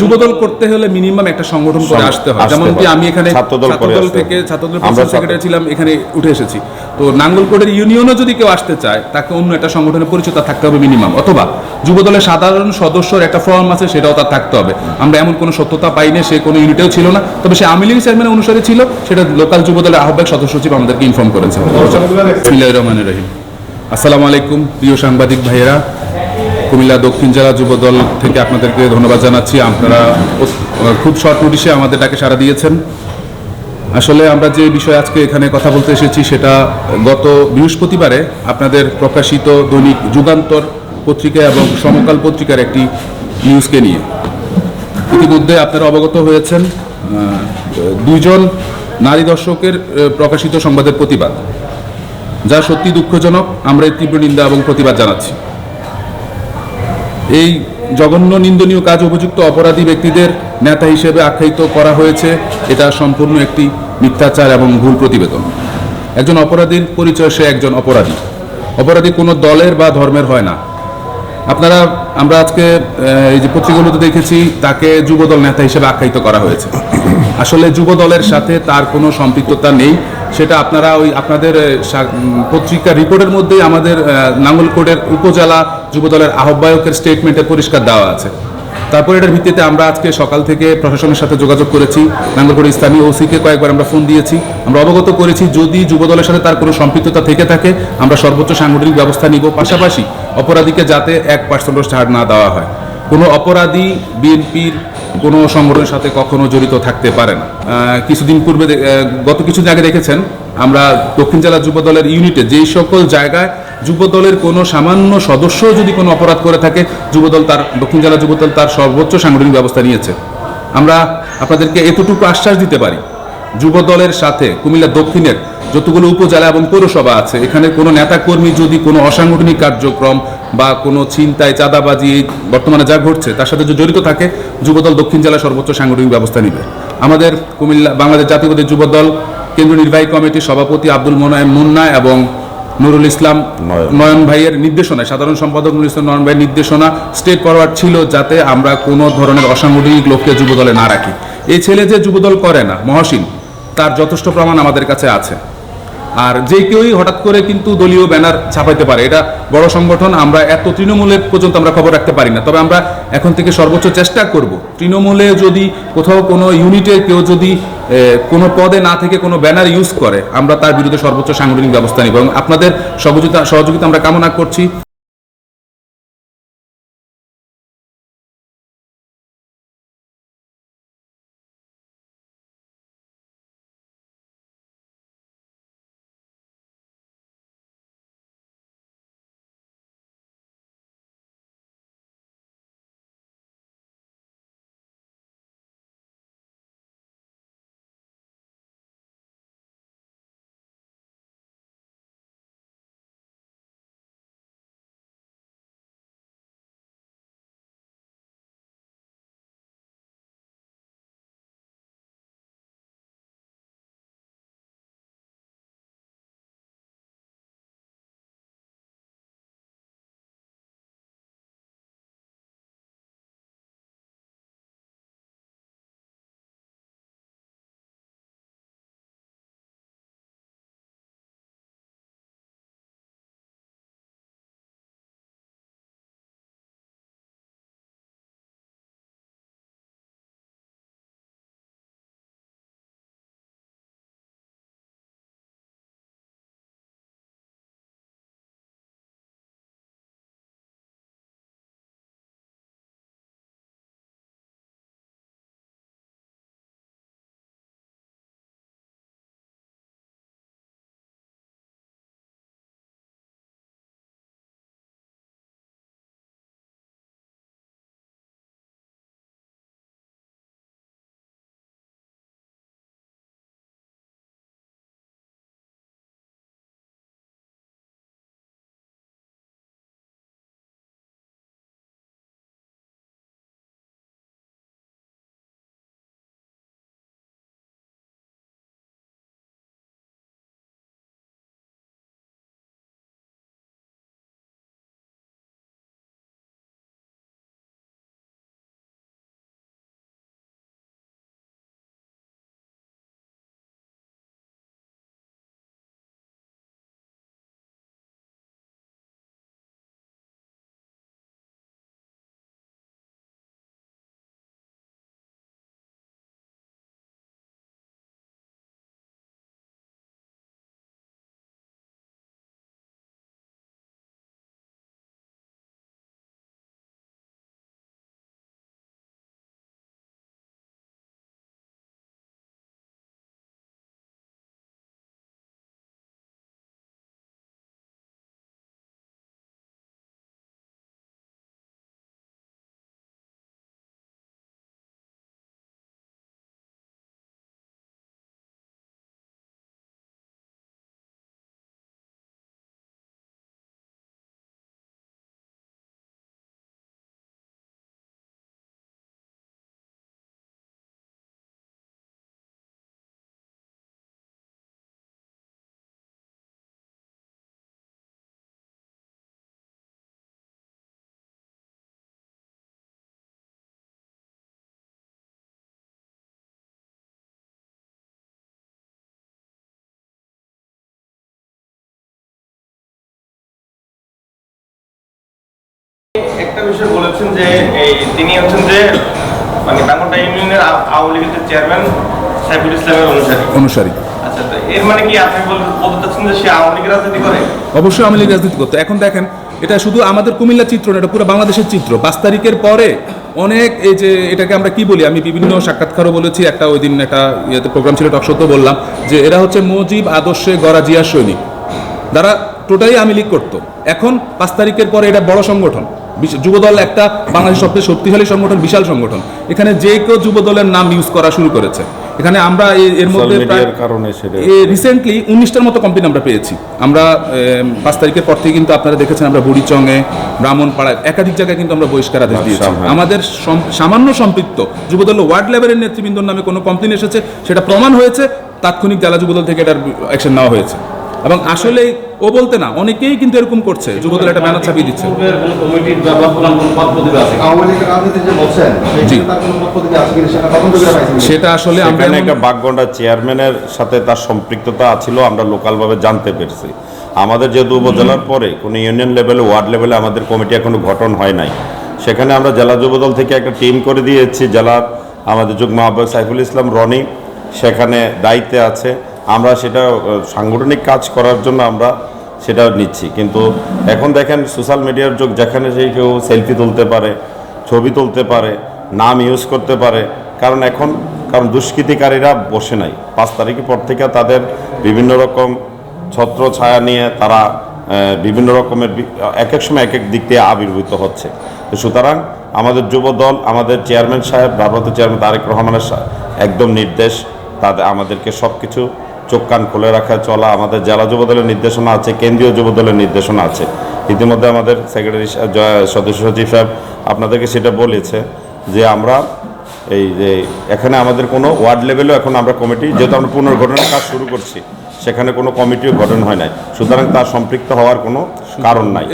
যুবদল করতে হলে মিনিমাম একটা সংগঠন করে আসতে হয়। যেমন কি আমি এখানে ছাত্রদল থেকে ছাত্রদল আমরা সেক্রেটারি ছিলাম এখানে উঠে এসেছি। তো নাঙ্গলকোটের ইউনিয়নও যদি কেউ আসতে চায় তাকে অন্য একটা সংগঠনের পরিচয় থাকতে হবে মিনিমাম অথবা যুবদলের সাধারণ সদস্যর একটা ফর্ম আছে সেটাও তার থাকতে হবে। আমরা এমন কোনো সত্যতা পাইনি সে কোনো ইউনিটেও ছিল না। তবে সে আওয়ামী লীগ চেয়ারম্যানের অনুসারে ছিল সেটা লোকাল যুবদলের আহ্বায়ক সদস্য সচিব আমাদেরকে ইনফর্ম করেছে। রহমানির রহিম। আসসালামু আলাইকুম প্রিয় সাংবাদিক ভাইয়েরা। কুমিল্লা দক্ষিণ জেলা যুবদল থেকে আপনাদেরকে ধন্যবাদ জানাচ্ছি। আপনারা খুব শর্ট নোটিশে আমাদের ডাকে সাড়া দিয়েছেন। আসলে আমরা যে বিষয়ে আজকে এখানে কথা বলতে এসেছি সেটা গত বৃহস্পতিবারে আপনাদের প্রকাশিত দৈনিক যুগান্তর পত্রিকা এবং সমকাল পত্রিকার একটি নিউজকে নিয়ে। ইতিমধ্যে আপনারা অবগত হয়েছেন দুইজন নারী দর্শকের প্রকাশিত সংবাদের প্রতিবাদ। যা সত্যি দুঃখজনক, আমরা তীব্র নিন্দা এবং প্রতিবাদ জানাচ্ছি। এই জঘন্য নিন্দনীয় কাজ উপযুক্ত অপরাধী ব্যক্তিদের নেতা হিসেবে আখ্যায়িত করা হয়েছে। এটা সম্পূর্ণ একটি মিথ্যাচার এবং ভুল প্রতিবেদন। একজন অপরাধীর পরিচয় সে একজন অপরাধী। অপরাধী কোনো দলের বা ধর্মের হয় না। আপনারা আমরা আজকে এই যে পত্রিকাগুলোতে দেখেছি, তাকে যুবদল নেতা হিসেবে আখ্যায়িত করা হয়েছে। আসলে যুবদলের সাথে তার কোনো সম্পৃক্ততা নেই। সেটা আপনারা ওই আপনাদের পত্রিকা রিপোর্টের মধ্যেই আমাদের নাঙ্গলকোটের উপজেলা যুবদলের আহ্বায়কের স্টেটমেন্টে পরিষ্কার দেওয়া আছে। তারপর এটার ভিত্তিতে আমরা আজকে সকাল থেকে প্রশাসনের সাথে যোগাযোগ করেছি। নাঙ্গলকোট স্থানীয় ওসিকে কয়েকবার আমরা ফোন দিয়েছি। আমরা অবগত করেছি, যদি যুবদলের সাথে তার কোনো সম্পৃক্ততা থেকে থাকে, আমরা সর্বোচ্চ সাংগঠনিক ব্যবস্থা নিব। পাশাপাশি অপরাধীকে যাতে এক পার্সেন্টও ছাড় না দেওয়া হয়। কোনো অপরাধী বিএনপির কোনো সংগঠনের সাথে কখনো জড়িত থাকতে পারে না। কিছুদিন পূর্বে গত কিছুদিন আগে দেখেছেন, আমরা দক্ষিণ জেলা যুব দলের ইউনিটে যেই সকল জায়গায় যুব দলের কোনো সামান্য সদস্য যদি কোনো অপরাধ করে থাকে, যুবদল তার, দক্ষিণ জেলা যুবদল তার সর্বোচ্চ সাংগঠনিক ব্যবস্থা নিয়েছে। আমরা আপনাদেরকে এতটুকু আশ্বাস দিতে পারি যুব দলের সাথে কুমিল্লা দক্ষিণের যতগুলো উপজেলা এবং পৌরসভা আছে, এখানে কোনো নেতাকর্মী যদি কোনো অসাংগঠনিক কার্যক্রম বা কোনো ছিনতাই, চাঁদাবাজি, বর্তমানে যা ঘটছে, তার সাথে যদি জড়িত থাকে, যুবদল দক্ষিণ জেলা সর্বোচ্চ সাংগঠনিক ব্যবস্থা নেবে। আমাদের কুমিল্লা, বাংলাদেশ জাতীয়বাদী যুবদল কেন্দ্রীয় নির্বাহী কমিটির সভাপতি আব্দুল মোনায়েম মুন্না এবং নুরুল ইসলাম নয়ন। ভাইয়ের নির্দেশনায় সাধারণ সম্পাদক নুরুল ইসলাম নয়ন ভাইয়ের নির্দেশনা স্টেট ফরওয়ার্ড ছিল যাতে আমরা কোনো ধরনের অসাংগঠনিক লোককে যুবদলে না রাখি এই ছেলে যে যুবদল করে না মহসিন তার যথেষ্ট প্রমাণ আমাদের কাছে আছে আর যে কেউই হঠাৎ করে কিন্তু দলীয় ব্যানার ছাপাইতে পারে, এটা বড় সংগঠন, আমরা এত তৃণমূলের পর্যন্ত আমরা খবর রাখতে পারি না। তবে আমরা এখন থেকে সর্বোচ্চ চেষ্টা করব, তৃণমূলে যদি কোথাও কোনো ইউনিটের কেউ যদি কোনো পদে না থেকে কোনো ব্যানার ইউজ করে, আমরা তার বিরুদ্ধে সর্বোচ্চ সাংগঠনিক ব্যবস্থা নিব। এবং আপনাদের সহযোগিতা সহযোগিতা আমরা কামনা করছি। একটা বিষয় বলেছেন যে এই তিনি হচ্ছেন যে মানে বাংলাটা ইউনিয়নের আওয়ামী লীগের চেয়ারম্যান সাইফুল ইসলামের অনুসারী। অনুসারী। আচ্ছা তো এর মানে কি আপনি বল- বলতে চাচ্ছেন যে সে আওয়ামী লীগের রাজনীতি করে? অবশ্যই আওয়ামী লীগ রাজনীতি করতো। এখন দেখেন এটা শুধু আমাদের কুমিল্লা চিত্র না এটা পুরো বাংলাদেশের চিত্র। পাঁচ তারিখের পরে অনেক এই যে এটাকে আমরা কি বলি আমি বিভিন্ন সাক্ষাৎকারও বলেছি একটা ওই দিন একটা ইয়েতে প্রোগ্রাম ছিল টকশোতেও বললাম যে এরা হচ্ছে মুজিব আদর্শে গড়া জিয়া সৈনিক। যারা টোটালি আমি লীগ করতো। এখন পাঁচ তারিখের পরে এটা বড় সংগঠন। যুবদল একটা বাংলাদেশের সবচেয়ে শক্তিশালী সংগঠন বিশাল সংগঠন। এখানে যে কেউ যুবদলের নাম ইউজ করা শুরু করেছে। এখানে আমরা এর মধ্যে কারণে রিসেন্টলি উনিশটার মতো কমপ্লেন আমরা পেয়েছি। আমরা পাঁচ তারিখের পর থেকে কিন্তু আপনারা দেখেছেন আমরা বুড়িচংয়ে ব্রাহ্মণপাড়ায় একাধিক জায়গায় কিন্তু আমরা বহিষ্কার আদেশ দিয়েছি। আচ্ছা, হ্যাঁ। আমাদের সামান্য সম্পৃক্ত যুবদল ওয়ার্ড লেভেলের নেতৃবৃন্দর নামে কোনো কমপ্লেন এসেছে সেটা প্রমাণ হয়েছে তাৎক্ষণিক জেলা যুবদল থেকে এটার অ্যাকশন নেওয়া হয়েছে। এবং আসলে ও বলতে না অনেকেই কিন্তু এরকম করছে যুবদল একটা ব্যানার ছাপিয়ে দিচ্ছে। সেটা আসলে আমরা একটা বাগগন্ডা চেয়ারম্যানের সাথে তার সম্পৃক্ততা ছিল আমরা লোকালভাবে জানতে পেরেছি। আমাদের যেহেতু উপজেলার পরে কোনো ইউনিয়ন লেভেলে ওয়ার্ড লেভেলে আমাদের কমিটি এখনও গঠন হয় নাই। সেখানে আমরা জেলা যুবদল থেকে একটা টিম করে দিয়েছি জেলার আমাদের যুগ্ম আহ্বায়ক সাইফুল ইসলাম রনি সেখানে দায়িত্বে আছে। আমরা সেটা সাংগঠনিক কাজ করার জন্য আমরা সেটা নিচ্ছি। কিন্তু এখন দেখেন সোশ্যাল মিডিয়ার যুগ, যেখানে সেই কেউ সেলফি তুলতে পারে, ছবি তুলতে পারে, নাম ইউজ করতে পারে, কারণ এখন, কারণ দুষ্কৃতিকারীরা বসে নাই। পাঁচ তারিখের পর থেকে তাদের বিভিন্ন রকম ছত্র ছায়া নিয়ে তারা বিভিন্ন রকমের এক এক সময় এক এক দিক দিয়ে আবির্ভূত হচ্ছে। সুতরাং আমাদের যুব দল আমাদের চেয়ারম্যান সাহেব ভারপ্রাপ্ত চেয়ারম্যান তারেক রহমানের একদম নির্দেশ, তাদের আমাদেরকে সব কিছু চোখ কান খুলে রাখা, চলা আমাদের জেলা যুবদলের নির্দেশনা আছে, কেন্দ্রীয় যুবদলের নির্দেশনা আছে। ইতিমধ্যে আমাদের সেক্রেটারি সদস্য সচিব সাহেব আপনাদেরকে সেটা বলেছে যে আমরা এই যে এখানে আমাদের কোনো ওয়ার্ড লেভেলেও এখন আমরা কমিটি, যেহেতু আমরা পুনর্গঠনের কাজ শুরু করছি, সেখানে কোনো কমিটিও গঠন হয় নাই। সুতরাং তার সম্পৃক্ত হওয়ার কোনো কারণ নাই।